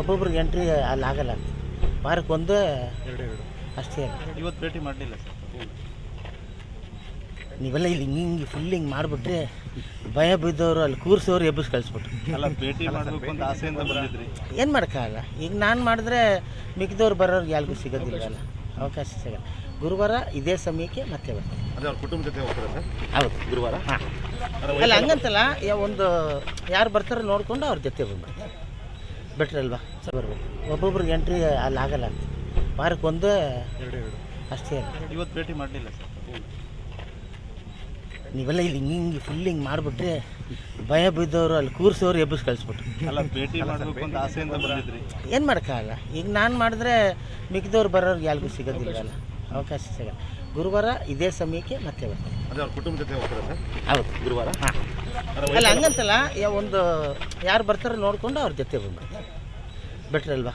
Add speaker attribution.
Speaker 1: ಒಬ್ಬೊಬ್ರಿಗೆ ಎಂಟ್ರಿ ಅಲ್ಲಿ ಆಗಲ್ಲ. ವಾರಕ್ಕೆ ಒಂದು ಅಷ್ಟೇ
Speaker 2: ಇವತ್ತು ಭೇಟಿ ಮಾಡಲಿಲ್ಲ ಸರ್.
Speaker 1: ನೀವೆಲ್ಲ ಇಲ್ಲಿ ಹಿಂಗೆ ಫುಲ್ ಹಿಂಗೆ ಮಾಡಿಬಿಟ್ರೆ ಭಯ ಬಿದ್ದವರು ಅಲ್ಲಿ ಕೂರ್ಸೋರು ಎಬ್ಬಿಸಿ ಕಳಿಸ್ಬಿಟ್ರು.
Speaker 2: ಅಲ್ಲ ಭೇಟಿ ಮಾಡಬೇಕು ಅಂತ ಆಸೆಯಿಂದ ಬಂದಿದ್ರಿ.
Speaker 1: ಏನು ಮಾಡೋಕ್ಕಾಗಲ್ಲ. ಈಗ ನಾನು ಮಾಡಿದ್ರೆ ಮಿಕ್ಕಿದವ್ರು ಬರೋರ್ಗೆ ಯಾರಿಗೂ ಸಿಗೋದಿಲ್ಲವಲ್ಲ ಅವಕಾಶ ಸಿಗಲ್ಲ. ಗುರುವಾರ ಇದೇ ಸಮಯಕ್ಕೆ ಮತ್ತೆ ಬರ್ತೀನಿ.
Speaker 2: ಅದೇ ಕುಟುಂಬ ಜೊತೆ ಹೋಗ್ತಾರೆ ಸರ್?
Speaker 1: ಹೌದು.
Speaker 2: ಗುರುವಾರ?
Speaker 1: ಹಾಂ. ಅಲ್ಲ ಹಂಗಂತಲ್ಲ ಒಂದು ಯಾರು ಬರ್ತಾರೋ ನೋಡ್ಕೊಂಡು ಅವ್ರ ಜೊತೆ ಬಂದ್ಬಿಡ್ತಾರೆ ಬೆಟ್ರ್ ಅಲ್ವಾ? ಬರ್ಬೇಕು ಒಬ್ಬೊಬ್ರಿಗೆ ಎಂಟ್ರಿ ಅಲ್ಲಿ ಆಗಲ್ಲ ವಾರಕ್ಕೆ ಒಂದು
Speaker 2: ಎರಡು ಎರಡು.
Speaker 1: ಅಷ್ಟೇ
Speaker 2: ಇವತ್ತು ಭೇಟಿ ಮಾಡಲಿಲ್ಲ ಸರ್.
Speaker 1: ನೀವೆಲ್ಲ ಇಲ್ಲಿ ಹಿಂಗೆ ಹಿಂಗೆ ಫುಲ್ ಹಿಂಗೆ ಮಾಡಿಬಿಟ್ರೆ ಭಯ ಬಿದ್ದವರು ಅಲ್ಲಿ ಕೂರ್ಸೋರು ಎಬ್ಬಿಸಿ ಕಳಿಸ್ಬಿಟ್ರು.
Speaker 2: ಅಲ್ಲ ಭೇಟಿ ಮಾಡಬೇಕು ಅಂತ ಆಸೆಯಿಂದ ಬಂದಿದ್ರಿ.
Speaker 1: ಏನು ಮಾಡೋಕ್ಕಾಗಲ್ಲ. ಈಗ ನಾನು ಮಾಡಿದ್ರೆ ಮಿಕ್ಕಿದವ್ರು ಬರೋರ್ಗೆ ಯಾರಿಗೂ ಸಿಗೋದಿಲ್ಲ ಅವಕಾಶ ಸಿಗಲ್ಲ. ಗುರುವಾರ ಇದೇ ಸಮಯಕ್ಕೆ ಮತ್ತೆ ಬರ್ತೀನಿ.
Speaker 2: ಅದೇ ಅವ್ರ ಕುಟುಂಬ ಜೊತೆ ಹೋಗ್ತಾರೆ ಸರ್?
Speaker 1: ಹೌದು.
Speaker 2: ಗುರುವಾರ?
Speaker 1: ಹಾಂ. ಅಲ್ಲ ಹಂಗಂತಲ್ಲ ಒಂದು ಯಾರು ಬರ್ತಾರೋ ನೋಡ್ಕೊಂಡು ಅವ್ರ ಜೊತೆ ಬಂದ್ಬಿಡ್ತಾರೆ ಬೆಟ್ರ್ ಅಲ್ವಾ?